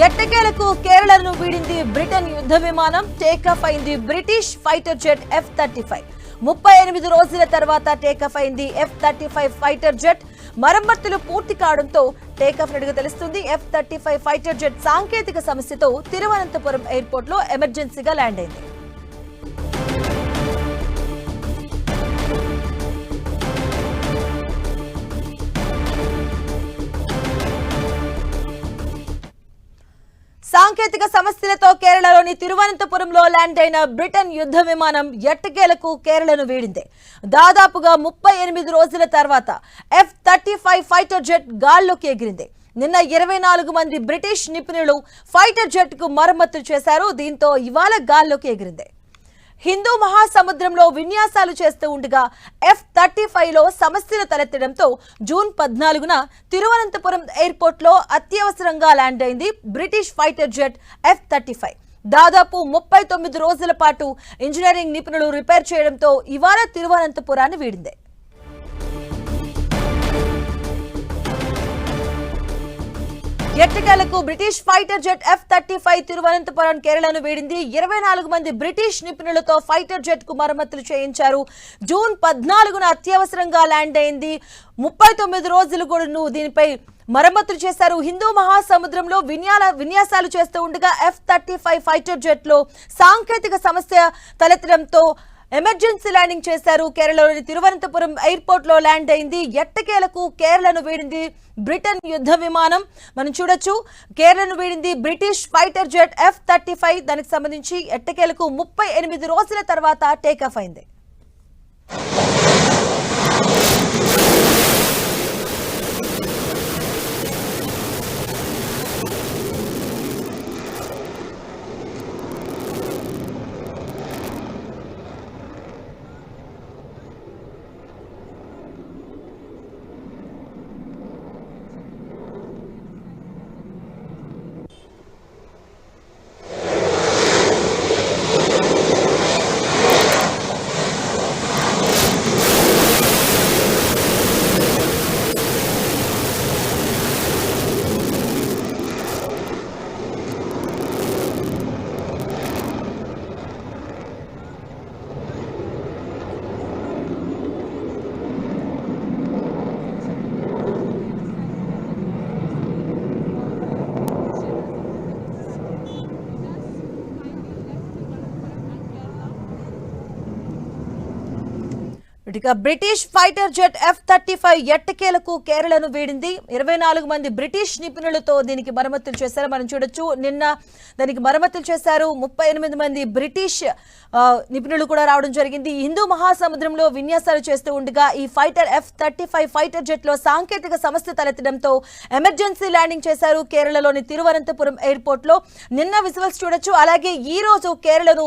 ఎట్టకేలకు కేరళను వీడింది బ్రిటన్ యుద్ధ విమానం. టేకాఫ్ అయింది British fighter jet F thirty five ముప్పై ఎనిమిది రోజుల తర్వాత టేకాఫ్ అయింది F thirty five fighter jet. మరమ్మతులు పూర్తి కావడంతో టేకాఫ్ నడుగు తెలుస్తుంది. F thirty five fighter jet సాంకేతిక సమస్యతో తిరువనంతపురం ఎయిర్పోర్ట్లో ఎమర్జెన్సీగా ల్యాండ్ అయింది. సాంకేతిక సమస్యలతో కేరళలోని తిరువనంతపురంలో ల్యాండ్ అయిన బ్రిటన్ యుద్ధ విమానం ఎట్టకేలకు కేరళను వీడింది. దాదాపుగా ముప్పై ఎనిమిది రోజుల తర్వాత F thirty five fighter jet గాల్లోకి ఎగిరింది. నిన్న ఇరవై నాలుగు మంది బ్రిటిష్ నిపుణులు ఫైటర్ జెట్కు మరమ్మతులు చేశారు. దీంతో ఇవాళ గాల్లోకి ఎగిరింది. హిందూ మహాసముద్రంలో విన్యాసాలు చేస్తూ ఉండగా ఎఫ్ థర్టీ ఫైవ్లో సమస్యలు తలెత్తడంతో జూన్ పద్నాలుగున తిరువనంతపురం ఎయిర్పోర్ట్లో అత్యవసరంగా ల్యాండ్ అయింది British fighter jet F thirty five దాదాపు ముప్పై తొమ్మిది రోజుల పాటు ఇంజనీరింగ్ నిపుణులు రిపేర్ చేయడంతో ఇవాళ తిరువనంతపురాన్ని వీడింది. ఎట్టకేలకు British fighter jet F thirty five Thiruvananthapuram కేరళను వీడింది. ఇరవై నాలుగు మంది బ్రిటిష్ నిపుణులతో ఫైటర్ జెట్కు మరమ్మతులు చేయించారు. జూన్ పద్నాలుగున అత్యవసరంగా ల్యాండ్ అయింది. ముప్పై తొమ్మిది రోజులు కూడా దీనిపై మరమ్మతులు చేశారు. హిందూ మహాసముద్రంలో విన్యాల విన్యాసాలు చేస్తూ ఉండగా ఎఫ్ థర్టీ ఫైవ్ ఫైటర్ జెట్లో సాంకేతిక సమస్య తలెత్తడంతో ఎమర్జెన్సీ ల్యాండింగ్ చేశారు. కేరళలోని తిరువనంతపురం ఎయిర్పోర్ట్లో ల్యాండ్ అయింది. ఎట్టకేలకు కేరళను వీడింది బ్రిటన్ యుద్ధ విమానం. మనం చూడొచ్చు కేరళను వీడింది British fighter jet F thirty five. దానికి సంబంధించి ఎట్టకేలకు ముప్పై ఎనిమిది రోజుల తర్వాత టేకాఫ్ అయింది. ఇక British fighter jet F thirty five ఎట్టకేలకు కేరళను వీడింది. ఇరవై నాలుగు మంది బ్రిటిష్ నిపుణులతో దీనికి మరమ్మతులు చేశారు. మనం చూడొచ్చు నిన్న దానికి మరమ్మతులు చేశారు. ముప్పై ఎనిమిది మంది బ్రిటిష్ నిపుణులు కూడా రావడం జరిగింది. హిందూ మహాసముద్రంలో విన్యాసాలు చేస్తూ ఉండగా ఈ fighter F thirty five fighter జెట్లో సాంకేతిక సమస్య తలెత్తడంతో ఎమర్జెన్సీ ల్యాండింగ్ చేశారు కేరళలోని తిరువనంతపురం ఎయిర్పోర్ట్లో నిన్న విజువల్స్ చూడొచ్చు. అలాగే ఈ రోజు కేరళను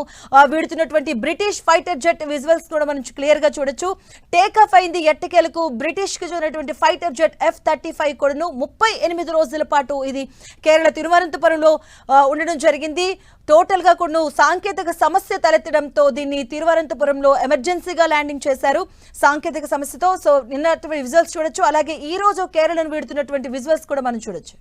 వీడుతున్నటువంటి బ్రిటిష్ ఫైటర్ జెట్ విజువల్స్ కూడా మనం క్లియర్గా చూడొచ్చు. టేక్ ఆఫ్ అయింది ఎట్టకేలకు. బ్రిటిష్కు చెందినటువంటి fighter jet F thirty five కూడాను ముప్పై ఎనిమిది రోజుల పాటు ఇది కేరళ తిరువనంతపురంలో ఉండడం జరిగింది. టోటల్గా కూడా సాంకేతిక సమస్య తలెత్తడంతో దీన్ని తిరువనంతపురంలో ఎమర్జెన్సీగా ల్యాండింగ్ చేశారు సాంకేతిక సమస్యతో. సో నిన్న విజువల్స్ చూడొచ్చు. అలాగే ఈ రోజు కేరళను వీడుతున్నటువంటి విజువల్స్ కూడా మనం చూడొచ్చు.